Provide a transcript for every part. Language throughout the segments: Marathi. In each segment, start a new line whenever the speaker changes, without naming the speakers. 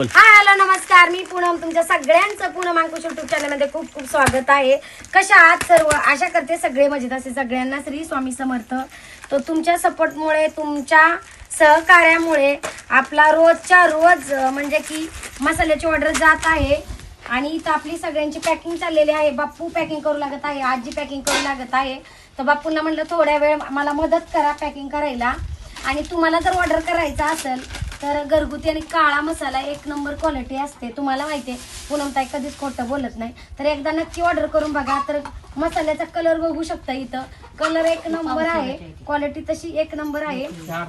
हाय हॅलो नमस्कार. मी पूनम तुमच्या सगळ्यांचं पूनम अंकुश युट्यूब चॅनलमध्ये खूप खूप स्वागत आहे. कशा आहात सर्व? आशा करते सगळे मजेत असे सगळ्यांना श्री स्वामी समर्थ. तो तुमच्या सपोर्टमुळे तुमच्या सहकार्यामुळे आपला रोजच्या रोज म्हणजे की मसाल्याची ऑर्डर जात आहे. आणि इथं आपली सगळ्यांची पॅकिंग चाललेली आहे. बाप्पू पॅकिंग करू लागत आहे आजी पॅकिंग करू लागत आहे. तर बाप्पूला म्हणलं थोड्या वेळ मला मदत करा पॅकिंग करायला. आणि तुम्हाला जर ऑर्डर करायचा असेल तर घरगुती आणि काळा मसाला एक नंबर क्वालिटी असते. तुम्हाला माहिती आहे पूनमताई कधीच खोटं बोलत नाही. तर एकदा नक्की ऑर्डर करून बघा. तर मसाल्याचा कलर बघू शकता इथं. कलर एक नंबर आहे. क्वालिटी तशी एक नंबर आहे.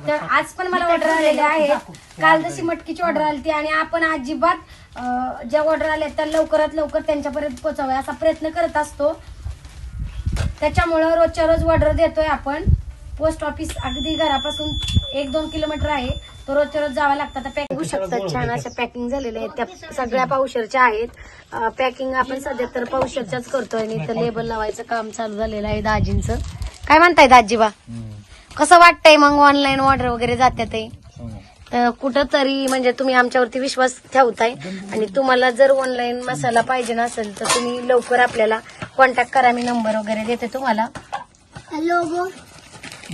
तर आज पण मला ऑर्डर आलेले आहेत काल जशी मटकीची ऑर्डर आली आणि आपण अजिबात ज्या ऑर्डर आल्या त्या लवकरात लवकर त्यांच्यापर्यंत पोहोचाव्या असा प्रयत्न करत असतो. त्याच्यामुळं रोजच्या रोज ऑर्डर देतोय आपण. पोस्ट ऑफिस अगदी घरापासून एक दोन किलोमीटर आहे. तो रोजच्या रोज जावं लागतं. आता पॅकिंग शकतात छान अशा पॅकिंग झालेल्या आहेत. त्या सगळ्या पावशरच्या आहेत. पॅकिंग आपण सध्या तर पावशरच्याच करतोय. आणि इथं लेबल लावायचं काम चालू झालेलं आहे दाजींचं. काय म्हणताय दाजीबा? कसं वाटतंय मग ऑनलाईन ऑर्डर वगैरे जात्यात आहे तर कुठं तरी म्हणजे तुम्ही आमच्यावरती विश्वास ठेवताय. आणि तुम्हाला जर ऑनलाईन मसाला पाहिजे नसेल तर तुम्ही लवकर आपल्याला कॉन्टॅक्ट करा. मी नंबर वगैरे देते तुम्हाला. हॅलो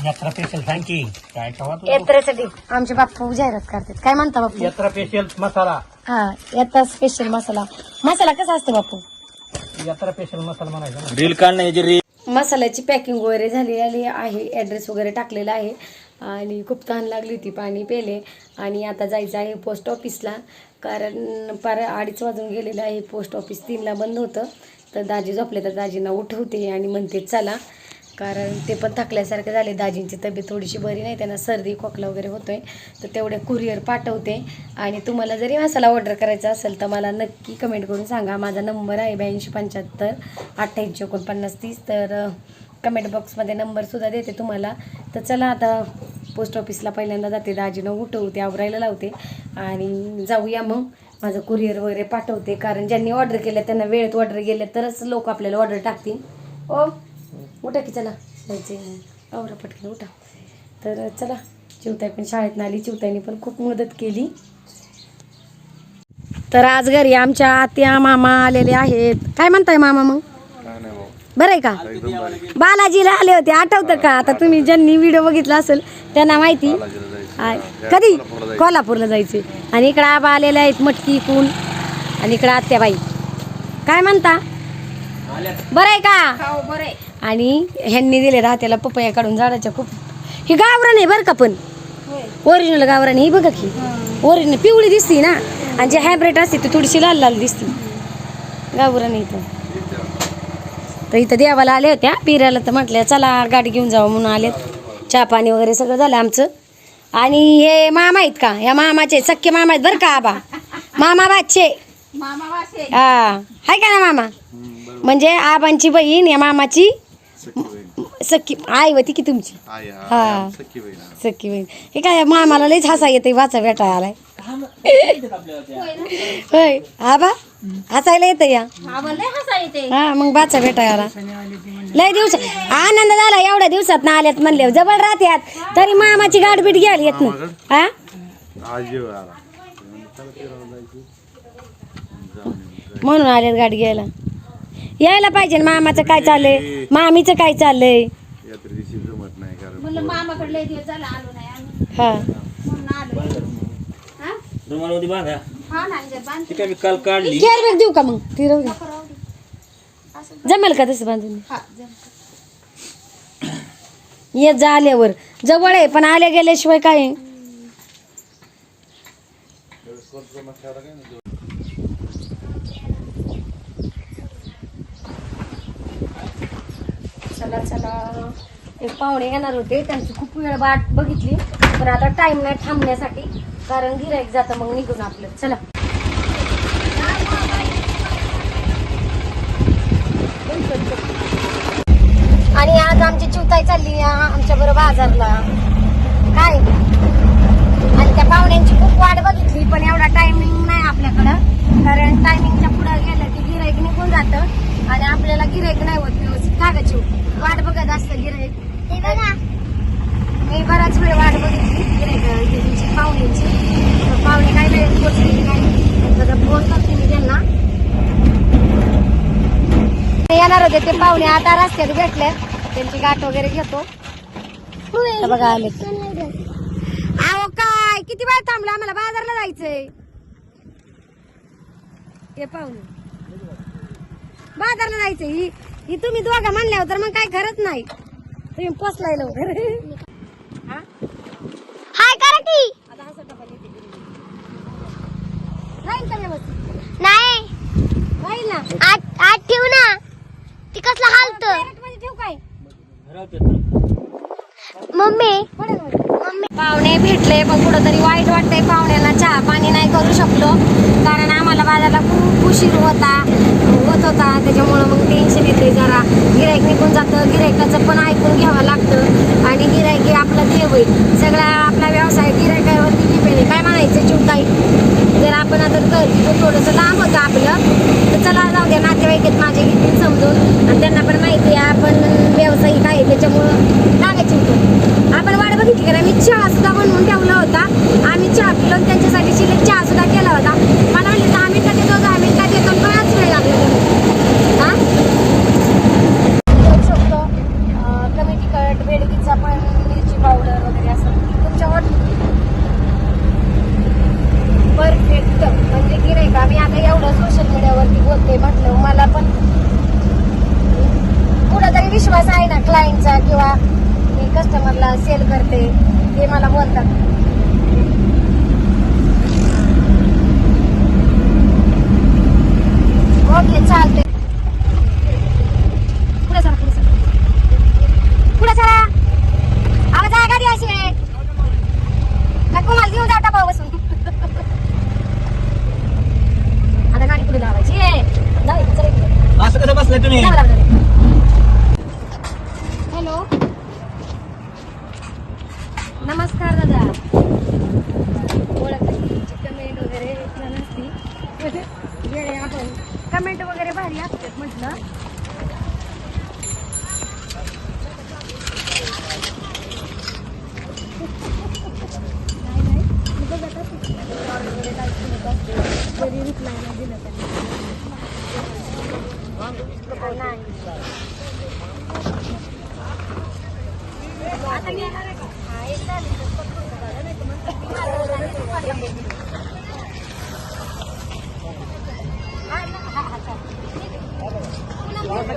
यात्रा स्पेशल सांग की. काय खावा तू?
यात्रेसाठी आमचे बाप्पू जाहिरात करतात. काय म्हणता बाप्पू?
यात्रा स्पेशल मसाला.
हा यात्रा स्पेशल मसाला. मसाला कसा असतो बाप्पू?
यात्रा स्पेशल मसाला म्हणायचा ना.
रील काढण्याची रील
मसाल्याची पॅकिंग वगैरे झालेली आहे. ॲड्रेस वगैरे टाकलेला आहे. आणि खूप तहान लागली होती पाणी पेले आणि आता जायचं आहे पोस्ट ऑफिसला कारण पार अडीच वाजून गेलेलं आहे. पोस्ट ऑफिस तीनला बंद होतं. तर दाजी झोपले. तर दाजींना उठवते आणि म्हणते चला. कारण ते पण थकल्यासारखे झाले. दाजींची तब्येत थोडीशी बरी नाही त्यांना सर्दी खोकला वगैरे होतो आहे तर तेवढे कुरिअर पाठवते. आणि तुम्हाला जरी मसाला ऑर्डर करायचा असेल तर मला नक्की कमेंट करून सांगा. माझा नंबर आहे ब्याऐंशी पंच्याहत्तर अठ्ठ्याऐंशी एकोणपन्नास तीस. तर कमेंट बॉक्समध्ये नंबरसुद्धा देते तुम्हाला. तर चला आता पोस्ट ऑफिसला पहिल्यांदा जाते. दाजीनं उठवते आवरायला लावते. आणि जाऊया मग. माझं कुरिअर वगैरे पाठवते. कारण ज्यांनी ऑर्डर केलं त्यांना वेळेत ऑर्डर गेले तरच लोक आपल्याला ऑर्डर टाकतील. ओ उठा की चला. जायचे आवरा पटकन उठा. तर चला चिवताई पण शाळेत आली. चिवताईने पण खूप मदत केली. तर आज घरी आमच्या आत्या मामा आलेले आहेत. काय म्हणताय मामा मग? बरं आहे का? बालाजीला आले होते. आठवतं का? आता तुम्ही ज्यांनी व्हिडिओ बघितला असेल त्यांना माहिती. आहे. कधी? कोल्हापूरला जायचे आणि इकडं आबा आलेले आहेत मटकी इकून. आणि इकडं आत्याबाई. काय म्हणता? बरं आहे का? बरं आणि ह्यांनी दिले राहत्याला पपया काढून झाडाच्या खूप. ही गावरान आहे बरं का पण. ओरिजिनल गावरान ही बघा की. ओरिजिनल पिवळी दिसती ना. आणि जी हायब्रेड असते ती थोडीशी लाल लाल दिसते. गावरान इथं. तर इथं देवाला आले होत्या. पिराला तर म्हटल्या चला गाडी घेऊन जावं म्हणून आलेत. चहा पाणी वगैरे सगळं झालं आमचं. आणि हे मामा आहेत का? या मामाचे सख्खे मामा आहेत बरं का आबा? मामा बाचे. हा. हाय का ना मामा? म्हणजे आबांची बहीण या मामाची सख्खी आई होती की तुमची? हा सख्खी बहीण हे. काय मामाला लईच हसा येते वाचा भेटाय आलाय. होय आबा हसायला येतं या. हा मग बाचा भेटाय आला. लय दिवस आनंद झाला एवढ्या दिवसात ना आल्यात म्हणले जवळ राहत्यात. तरी मामाची गाठबीट घ्यायला येत नाही. हा? म्हणून आल्यात गाडी घ्यायला. यायला पाहिजे ना मामाचं काय चाललंय? मामीचं काय चाललंय? हा.
रुमालमध्ये बांधा ती काय मी काल काढली.
केअर बॅग देऊ का मग? ती राहू दे. जमेल का तसं बांधून? येत जा आल्यावर. जवळ आहे पण आल्या गेल्याशिवाय काय आहे? चला एक पाहुणे येणार होते. त्यांची खूप वेळ वाट बघितली. पण आता टाइम नाही थांबण्यासाठी कारण गिरायक जातं मग निघून आपलं. चला. आणि आज आमची चिवताई चालली आमच्या बरोबर बाजारला. काय? आणि त्या पाहुण्यांची खूप वाट बघितली पण एवढा टायमिंग नाही आपल्याकडं. कारण टायमिंगच्या पुढे गेलं की गिरायक निघून जातं. आणि आपल्याला गिरायक नाही होत व्यवस्थित का मी बराच वेळ वाट बघितली पाहुणे काय नाही? फोन करते मी त्यांना. येणार होते ते पाहुणे आता रस्त्यात भेटले. त्यांची गाठ वगैरे घेतो. बघा आम्ही. अहो काय? किती वेळ थांबलं? आम्हाला बाजारला जायचंय. ते पाहुणे. बाजारला जायचंय. ही ही तुम्ही दोघा म्हणल्यावर तर मग काय खरंच नाही. तुम्ही पोचलाय लवकर. हा?
हाय करा की.
आता हा सगळा पण येते घरी. राहील का व्यवस्थित?
नाही.
राहील ना?
आठ आठ ठेव ना. ती कसलं हालत.
कॅरेटमध्ये ठेवू काय?
मम्मी.
पडेल मध्ये. पाहुणे भेटले पण कुठंतरी वाईट वाटतंय पाहुण्याला. चहा पाणी नाही करू शकलो. कारण आम्हाला बाजारला खूप उशीर होता होत होता. त्याच्यामुळं मग टेन्शन येते जरा. गिरायक निघून जातं. गिरायकाचं पण ऐकून घ्यावं लागतं. आणि गिरायकी आपला देव आहे. सगळा आपला व्यवसाय गिरायकावरती डिपेंड काय म्हणायचं चिवताई? जर आपण आता घर तिथून थोडंसं लांब होतं आपलं. तर चला जाऊ द्या. नातेवाईक आहेत माझे घेतील समजून. आणि त्यांना पण माहिती आहे. आपण व्यावसायिक आहे त्याच्यामुळं लागायची होतं आपण वाट बघितली का मी चहा सुद्धा बनवून ठेवला होता आम्ही चहा पिलो आणि त्यांच्यासाठी शिल्लक चहा सुद्धा केला होता मला म्हणले दहा मिनिटात येतो दहा मिनिटात येतो पण बराच वेळ लागला त्याला. हा देऊ शकतो अं, कमी तिखट बेडकीचा पण मिरची पावडर वगैरे असं तुमच्या हॉट परफेक्ट म्हणजे की नाही का मी आता एवढं सोशल मीडियावरती बोलते म्हटलं मला पण कुठंतरी विश्वास आहे ना क्लायंटचा किंवा मी कस्टमरला सेल करते ते मला बोलतात ओके चालते पुढे चला पुढे चला पुढे चला आवाज आहे गाडी अशी आहे नको मला घेऊन जा डबा बसून आता गाडी पुढे लावायची आहे. जाऊ दे, चला इकडे.
असं कसं बसलाय तुम्ही
लावा, लावा, लावा. हॅलो नमस्कार दादा. ओळख कमेंट वगैरे नसती. वेळे आपण. कमेंट वगैरे भारी असतात म्हटलं. नाही, नाही. मी वगैरे नाही दिला आता मी येणार आहे का? हा, एक झाली तर पटकन करा. नाही तर मग मी मागं जाणार आहे, वाट बघते. हा, हा, हा, चालेल. या की इकडे बसा.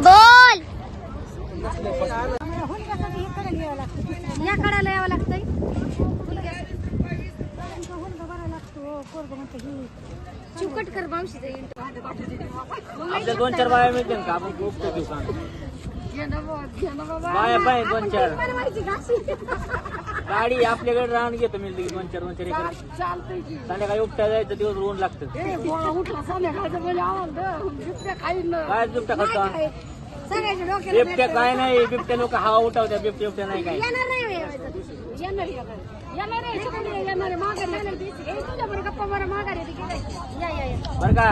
बोल.
या कडाला यावं लागतंय. कर
आपल्या दोन चार बाया मिळते का? आपण खूप का बाया पाहिजे दोन चार. गाडी आपल्याकडे राहून घेतो की दोन चार दोन चार एकर. संध्याकाळी उपटा जायचं दिवस ऊन लागतं. काय बिबट्या खाता
सगळ्याच्या डोक्याला
बिबट्या काय नाही बिबट्या लोक हवा उठवत्या बिबट्या बिबट्या नाही काय.
येणार नाही. येणार? येणार आहे, येणार माघारी येणार गप्पा माघारी येते या, या.
बरं का?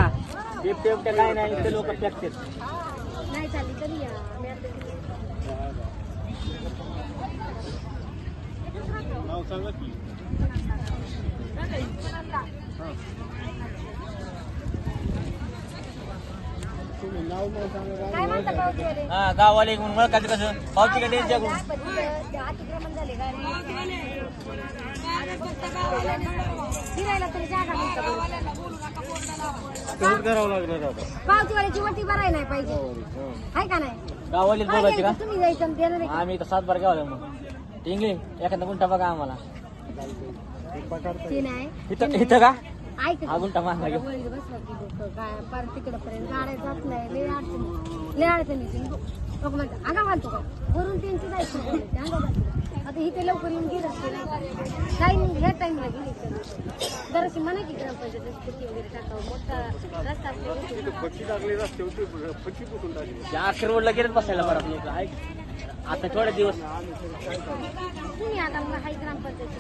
बिबट्या बिबट्या काय नाही ते लोक फेकतात.
नाही चालली तरी या. मी आता किती- काय म्हणता पावतीवाले?
हा गावाला एक म्हणून ओळखायचं कसं? पावती का द्यायची आपण?
अतिक्रमण झाले फिरायला तरी जागा.
करावं लागणार
पावतीवाल्याची वटी भरायला नाही पाहिजे. आहे का नाही?
गावालीच बोलायची का?
तुम्ही जायचं आणि देणार आहे.
आम्ही तर सात बार गावाला मग टिंगली एखादा गुंठा बघा आम्हाला.
ते नाही.
इथं इथं का?
ऐक
हा गुंठा मागला घेऊ
पार तिकडपर्यंत गाड्या जात नाही. लय अडचण लय अडचणीची लोक म्हणतात अंगा घालतो का? वरून त्यांची जायचं बोलायचं, अंगा घालतो आता इथे लवकर येऊन गेलं टाइम ह्या टाइमला गेली जराशी म्हणा की ग्रामपंचायत फुटी वगैरे टाकावं. मोठा रस्ता असतो.
त्या अखेर रोडला गेलेच बसायला बरं लोक आहे आता थोडे दिवस.
तुम्ही आता मग हाय ग्रामपंचायत